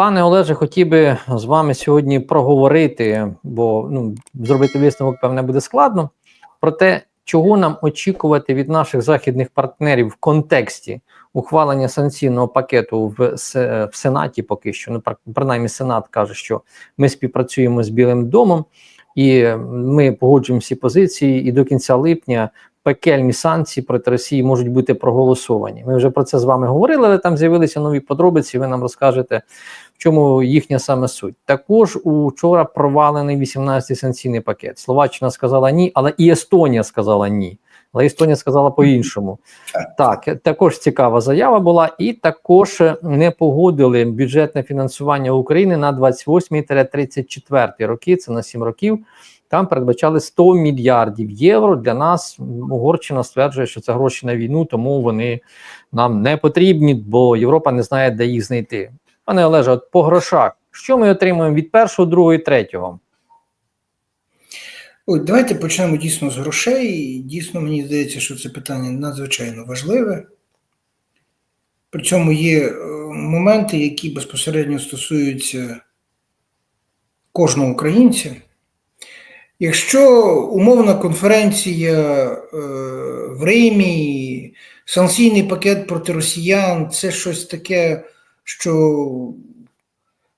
Пане Олеже, хотів би з вами сьогодні проговорити, бо ну, зробити висновок, певне, буде складно, про те, чого нам очікувати від наших західних партнерів в контексті ухвалення санкційного пакету в, в Сенаті поки що. Ну, пр- принаймні, Сенат каже, що ми співпрацюємо з Білим домом, і ми погоджуємо всі позиції, і до кінця липня пекельні санкції проти Росії можуть бути проголосовані. Ми вже про це з вами говорили, але там з'явилися нові подробиці. Ви нам розкажете, в чому їхня саме суть. Також учора провалений 18-й санкційний пакет. Словаччина сказала ні, але і Естонія сказала ні. Але Естонія сказала по-іншому. Так, також цікава заява була, і також не погодили бюджетне фінансування України на 28-34 роки. Це на 7 років. Там передбачали 100 мільярдів євро. Для нас Угорщина стверджує, що це гроші на війну, тому вони нам не потрібні, бо Європа не знає, де їх знайти. Пане Олеже, от по грошах, що ми отримуємо від першого, другого і третього? Ой, давайте почнемо дійсно з грошей. Дійсно, мені здається, що це питання надзвичайно важливе. При цьому є е, моменти, які безпосередньо стосуються кожного українця. Якщо умовна конференція е, в Римі, санкційний пакет проти росіян це щось таке, що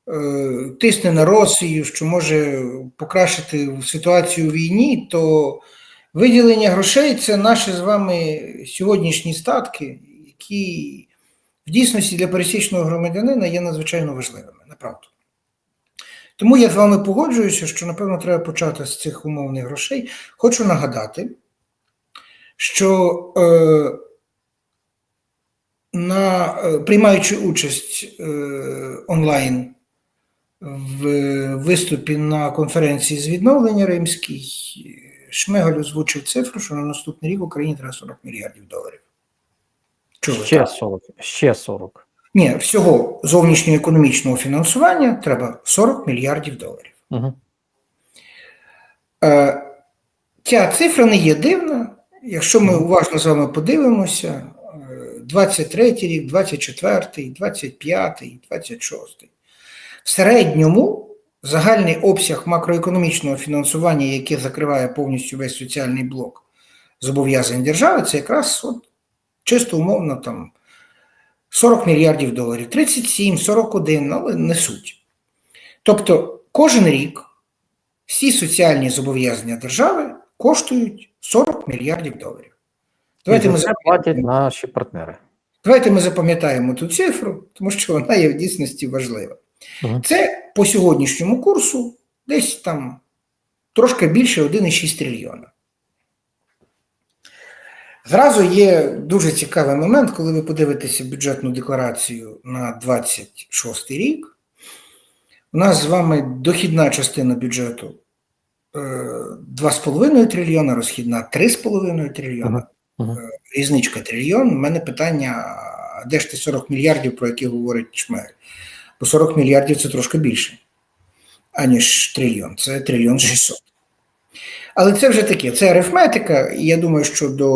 е, тисне на Росію, що може покращити ситуацію у війні, то виділення грошей це наші з вами сьогоднішні статки, які в дійсності для пересічного громадянина є надзвичайно важливими, направду. Тому я з вами погоджуюся, що, напевно, треба почати з цих умовних грошей. Хочу нагадати, що е, на, е, приймаючи участь е, онлайн в виступі на конференції з відновлення римській, Шмигаль озвучив цифру, що на наступний рік Україні треба 40 мільярдів доларів. Чули, Ще так? 40. Ще 40. Ні, всього зовнішньоекономічного фінансування треба 40 мільярдів доларів. Угу. Е, Ця цифра не є дивна. Якщо ми уважно з вами подивимося, е, 23 рік, 24, 25, 26. В середньому загальний обсяг макроекономічного фінансування, яке закриває повністю весь соціальний блок зобов'язань держави, це якраз от, чисто умовно там 40 мільярдів доларів, 37, 41, але не суть. Тобто кожен рік всі соціальні зобов'язання держави коштують 40 мільярдів доларів. Давайте ми, платять наші партнери. давайте ми запам'ятаємо ту цифру, тому що вона є в дійсності важлива. Мгм. Це по сьогоднішньому курсу десь там трошки більше 1,6 трильйона. Зразу є дуже цікавий момент, коли ви подивитеся бюджетну декларацію на 26 рік. У нас з вами дохідна частина бюджету е, 2,5 трильйона, розхідна 3,5 трильйона. Мгм. е, різничка трильйон. У мене питання: де ж ти 40 мільярдів, про які говорить Шмель? Бо 40 мільярдів це трошки більше, аніж трильйон. Це трильйон 600. Але це вже таке, це арифметика, і я думаю, що до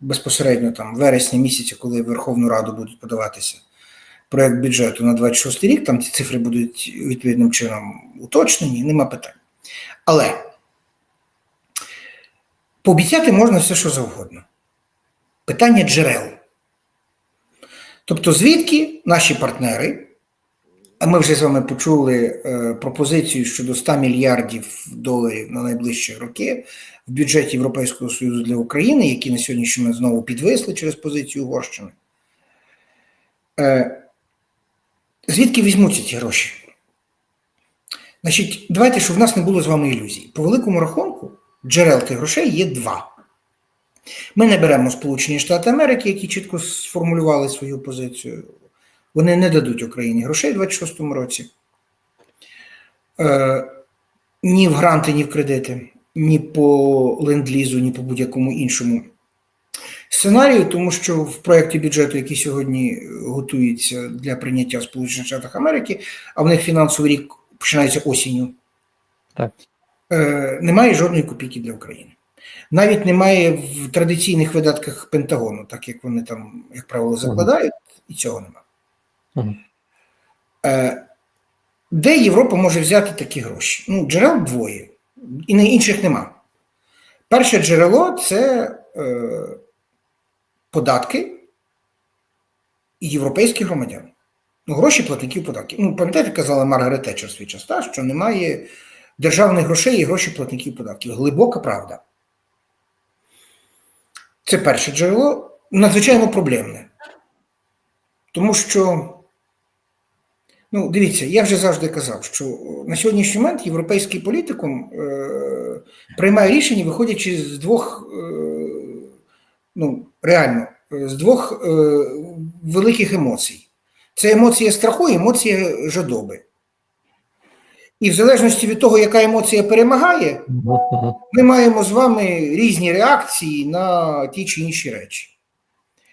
безпосередньо там вересня місяця, коли в Верховну Раду будуть подаватися проект бюджету на 26 рік, там ці цифри будуть відповідним чином уточнені, нема питань. Але пообіцяти можна все, що завгодно. Питання джерел. Тобто, звідки наші партнери, ми вже з вами почули е, пропозицію щодо 100 мільярдів доларів на найближчі роки в бюджеті Європейського Союзу для України, які на сьогоднішній знову підвисли через позицію Угорщини. Е, звідки візьмуться ці гроші? Значить, давайте, щоб в нас не було з вами ілюзій. По великому рахунку, джерел тих грошей є два. Ми не беремо Сполучені Штати Америки, які чітко сформулювали свою позицію. Вони не дадуть Україні грошей у 26-му році. Е, ні в гранти, ні в кредити, ні по ленд-лізу, ні по будь-якому іншому сценарію, тому що в проєкті бюджету, який сьогодні готується для прийняття в Сполучених Штатах Америки, а в них фінансовий рік починається осінню, Так. е, немає жодної копійки для України. Навіть немає в традиційних видатках Пентагону, так як вони там, як правило, закладають, і цього немає. Е, Де Європа може взяти такі гроші? Ну, джерел двоє, і не- інших нема. Перше джерело це е, податки європейських громадян. Ну, гроші платників податків. Ну, пам'ятаєте, казала Маргарет Тетчер свій час, та, що немає державних грошей і гроші платників податків. Глибока правда. Це перше джерело надзвичайно проблемне. Тому що, ну, дивіться, я вже завжди казав, що на сьогоднішній момент європейський політикум е, приймає рішення, виходячи з двох, е, ну, реально, е, з двох е, великих емоцій. Це емоція страху і емоція жадоби. І в залежності від того, яка емоція перемагає, ми маємо з вами різні реакції на ті чи інші речі.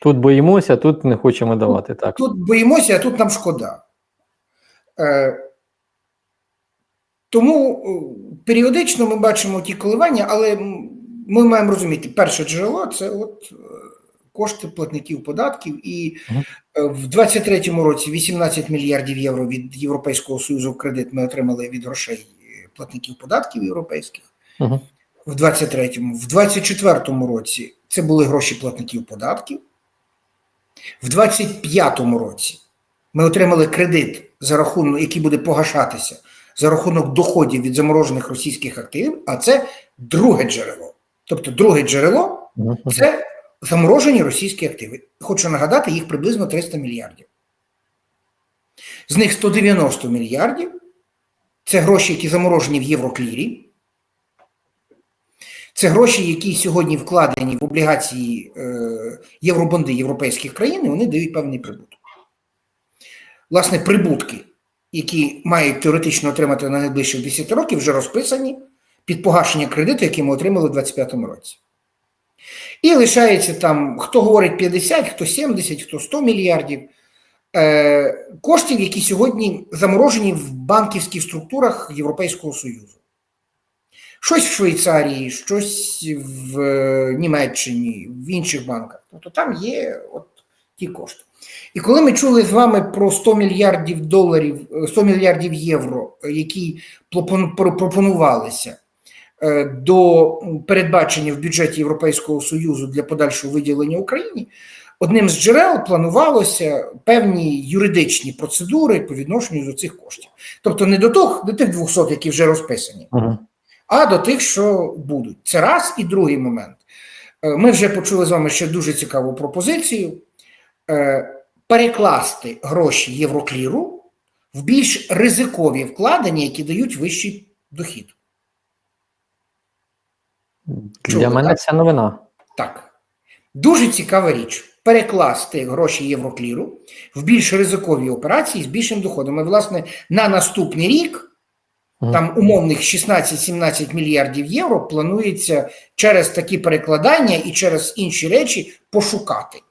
Тут боїмося, тут не хочемо давати так. Тут боїмося, а тут нам шкода. Е, тому е, періодично ми бачимо ті коливання, але ми маємо розуміти, перше джерело це от е, кошти платників податків. І в 23-му році 18 мільярдів євро від Європейського Союзу в кредит ми отримали від грошей платників податків європейських. Мгм. В 23-му, в 24-му році це були гроші платників податків. В 25-му році ми отримали кредит, за рахунок, який буде погашатися за рахунок доходів від заморожених російських активів, а це друге джерело. Тобто, друге джерело це заморожені російські активи. Хочу нагадати, їх приблизно 300 мільярдів. З них 190 мільярдів це гроші, які заморожені в Євроклірі. Це гроші, які сьогодні вкладені в облігації е, євробонди європейських країн, і вони дають певний прибуток. Власне, прибутки, які мають теоретично отримати на найближчих 10 років, вже розписані під погашення кредиту, який ми отримали у 2025 році. І лишається там, хто говорить 50, хто 70, хто 100 мільярдів е, коштів, які сьогодні заморожені в банківських структурах Європейського Союзу. Щось в Швейцарії, щось в е, Німеччині, в інших банках. Тобто там є от ті кошти. І коли ми чули з вами про 100 мільярдів доларів, е, 100 мільярдів євро, е, які пропонувалися е, до передбачення в бюджеті Європейського Союзу для подальшого виділення Україні, одним з джерел планувалося певні юридичні процедури по відношенню до цих коштів. Тобто не до тих, до тих 200, які вже розписані, Мгм. а до тих, що будуть. Це раз і другий момент. Е, Ми вже почули з вами ще дуже цікаву пропозицію е, перекласти гроші Єврокліру в більш ризикові вкладення, які дають вищий дохід. Для мене так? це новина. Так. Дуже цікава річ. Перекласти гроші Єврокліру в більш ризикові операції з більшим доходом. І, власне, на наступний рік там умовних 16-17 мільярдів євро планується через такі перекладання і через інші речі пошукати.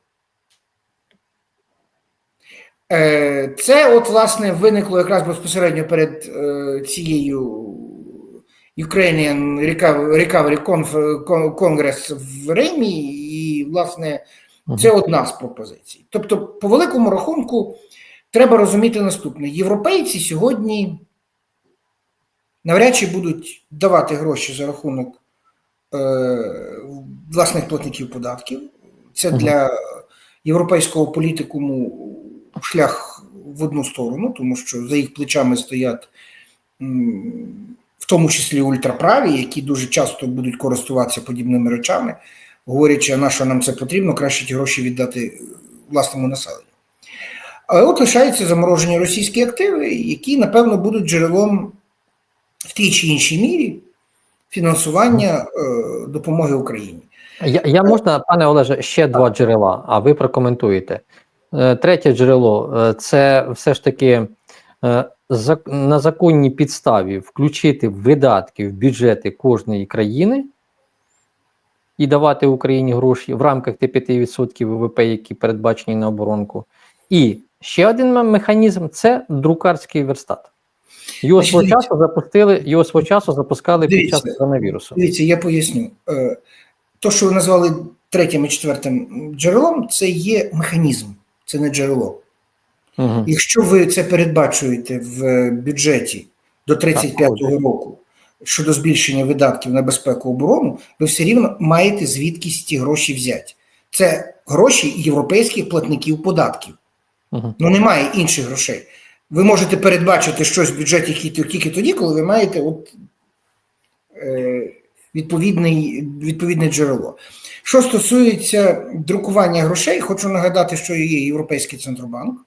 Е, Це, от, власне, виникло якраз безпосередньо перед е, цією Ukrainian Recovery Congress в Римі, і, власне, це одна з пропозицій. Тобто, по великому рахунку, треба розуміти наступне: європейці сьогодні навряд чи будуть давати гроші за рахунок е, власних платників податків. Це для європейського політикуму шлях в одну сторону, тому що за їх плечами стоять в тому числі ультраправі, які дуже часто будуть користуватися подібними речами, говорячи, на що нам це потрібно, краще ті гроші віддати власному населенню. Але от лишаються заморожені російські активи, які, напевно, будуть джерелом в тій чи іншій мірі фінансування е, допомоги Україні. Я, я можна, пане Олеже, ще два джерела, а ви прокоментуєте. Е, Третє джерело е, це все ж таки е, на законній підставі включити видатки в бюджети кожної країни і давати Україні гроші в рамках тих 5% ВВП, які передбачені на оборонку. І ще один механізм це друкарський верстат. Його свого часу запустили, його свого часу запускали під час коронавірусу. Дивіться, я поясню. То, що ви назвали третім і четвертим джерелом, це є механізм, це не джерело. Угу. Якщо ви це передбачуєте в бюджеті до 35-го року щодо збільшення видатків на безпеку оборону, ви все рівно маєте звідкись ті гроші взяти. Це гроші європейських платників податків. Угу. Ну немає інших грошей. Ви можете передбачити щось в бюджеті тільки тоді, коли ви маєте от, е, відповідний, відповідне джерело. Що стосується друкування грошей, хочу нагадати, що є Європейський центробанк.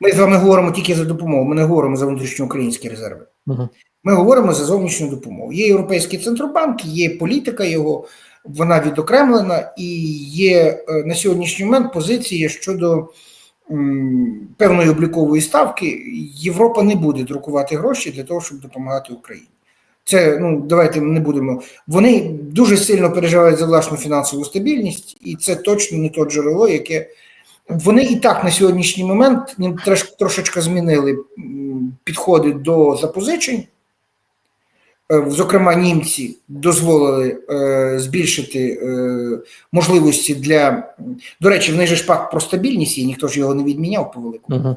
Ми з вами говоримо тільки за допомогу, ми не говоримо за внутрішньоукраїнські резерви. Угу. Ми говоримо за зовнішню допомогу. Є Європейський центробанк, є політика його, вона відокремлена, і є е, на сьогоднішній момент позиція щодо м, певної облікової ставки. Європа не буде друкувати гроші для того, щоб допомагати Україні. Це ну давайте не будемо. Вони дуже сильно переживають за власну фінансову стабільність, і це точно не то джерело, яке вони і так на сьогоднішній момент трошечки змінили підходи до запозичень. Е, Зокрема, німці дозволили е, збільшити е, можливості для. До речі, в них же ж пакт про стабільність, і ніхто ж його не відміняв по великому. Угу.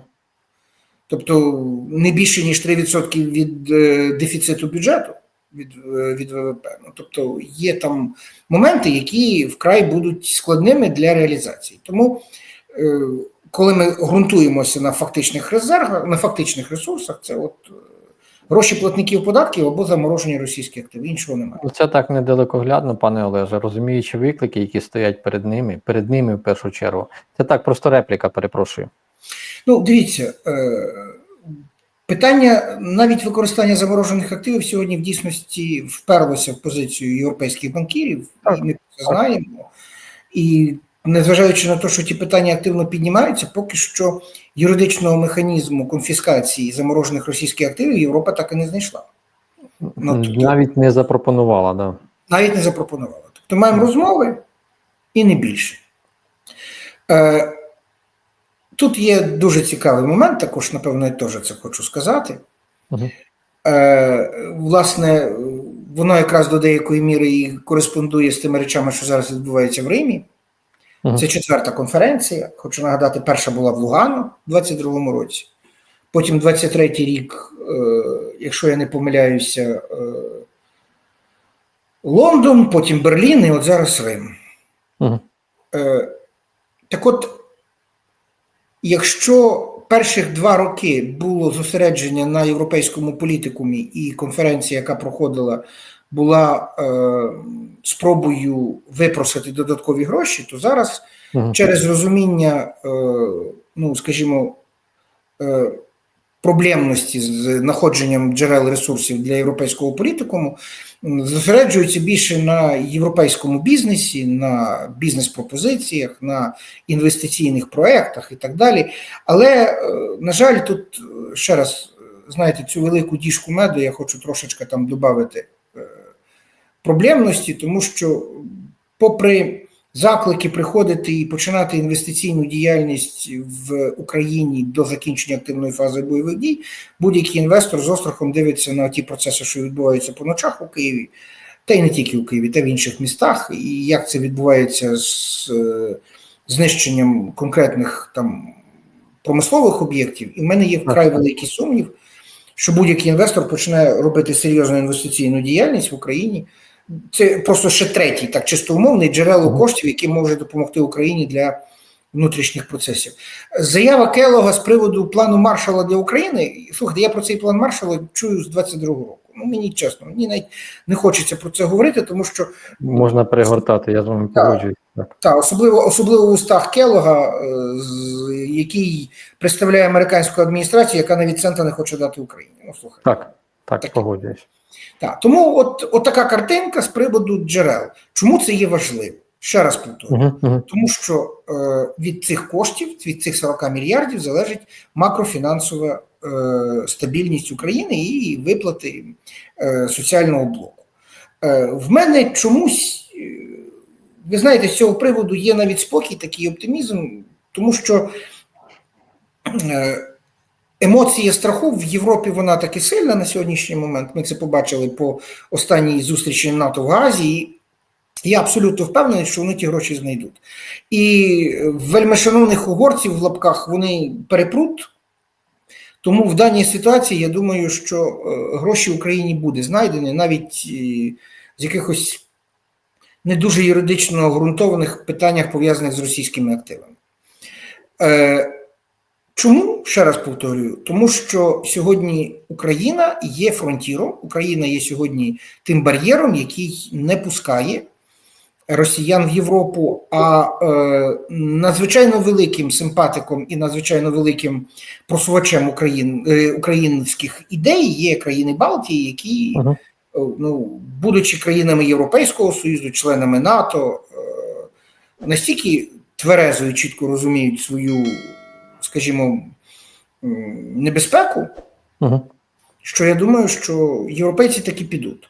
Тобто не більше ніж 3% від е, дефіциту бюджету від, е, від ВВП. Ну, тобто є там моменти, які вкрай будуть складними для реалізації. Тому, е, коли ми ґрунтуємося на фактичних резервах, на фактичних ресурсах, це от е, гроші платників податків або заморожені російські активи. Іншого немає. Ну, Це так недалекоглядно, пане Олеже, розуміючи виклики, які стоять перед ними, перед ними в першу чергу. Це так просто репліка, перепрошую. Ну, дивіться, е, питання навіть використання заморожених активів сьогодні в дійсності вперлося в позицію європейських банкірів, і ми це знаємо. І незважаючи на те, що ті питання активно піднімаються, поки що юридичного механізму конфіскації заморожених російських активів Європа так і не знайшла. Ну, тобто- Навіть не запропонувала, да. навіть не запропонувала. Тобто маємо розмови і не більше. Е, тут є дуже цікавий момент, також, напевно, я теж це хочу сказати. Угу. Е, власне, воно якраз до деякої міри і кореспондує з тими речами, що зараз відбуваються в Римі. Мгм. Це четверта конференція. Хочу нагадати, перша була в Лугану у 22-му році. Потім 23-й рік, е, якщо я не помиляюся, е, Лондон, потім Берлін, і от зараз Рим. Угу. Е, так от, якщо перших два роки було зосередження на європейському політикумі, і конференція, яка проходила, була е, спробою випросити додаткові гроші, то зараз Угу. через розуміння, е, ну скажімо, е, проблемності з знаходженням джерел ресурсів для європейського політикуму, зосереджуються більше на європейському бізнесі, на бізнес-пропозиціях, на інвестиційних проєктах і так далі. Але, е, на жаль, тут е, ще раз, е, знаєте, цю велику діжку меду я хочу трошечки там додати проблемності, тому що, попри заклики приходити і починати інвестиційну діяльність в Україні до закінчення активної фази бойових дій, будь-який інвестор з острахом дивиться на ті процеси, що відбуваються по ночах у Києві, та й не тільки у Києві, та й в інших містах, і як це відбувається з е, знищенням конкретних там промислових об'єктів. І в мене є вкрай великий сумнів, що будь-який інвестор почне робити серйозну інвестиційну діяльність в Україні. Це просто ще третій, так чисто умовний джерело коштів, які може допомогти Україні для внутрішніх процесів. Заява Келога з приводу плану Маршала для України. Слухайте, я про цей план Маршала чую з 22-го року. Ну мені чесно, мені навіть не хочеться про це говорити, тому що Можна перегортати, я з вами погоджуюсь. Так. та особливо особливо в устах Келога, е, з- який представляє американську адміністрацію, яка навіть цента не хоче дати Україні. Ну слухай. так, так, Так. погоджуюсь. Так, тому от, от така картинка з приводу джерел. Чому це є важливо? Ще раз повторюю. Угу, угу. Тому що е, від цих коштів, від цих 40 мільярдів залежить макрофінансова е, стабільність України і виплати е, соціального блоку. Е, в мене чомусь, е, ви знаєте, з цього приводу є навіть спокій, такий оптимізм, тому що е, емоція страху в Європі вона таки сильна на сьогоднішній момент. Ми це побачили по останній зустрічі НАТО в Азії. Я абсолютно впевнений, що вони ті гроші знайдуть. І вельмишановних угорців в лапках вони перепруть. Тому в даній ситуації я думаю, що е, гроші Україні буде знайдені навіть е, з якихось не дуже юридично обґрунтованих питаннях, пов'язаних з російськими активами. Чому ще раз повторюю? Тому що сьогодні Україна є фронтіром, Україна є сьогодні тим бар'єром, який не пускає росіян в Європу, а е, надзвичайно великим симпатиком і надзвичайно великим просувачем Україн, е, українських ідей є країни Балтії, які, Мгм. е, ну, будучи країнами Європейського Союзу, членами НАТО, е, настільки тверезо і чітко розуміють свою, скажімо, небезпеку, Угу. що я думаю, що європейці таки підуть.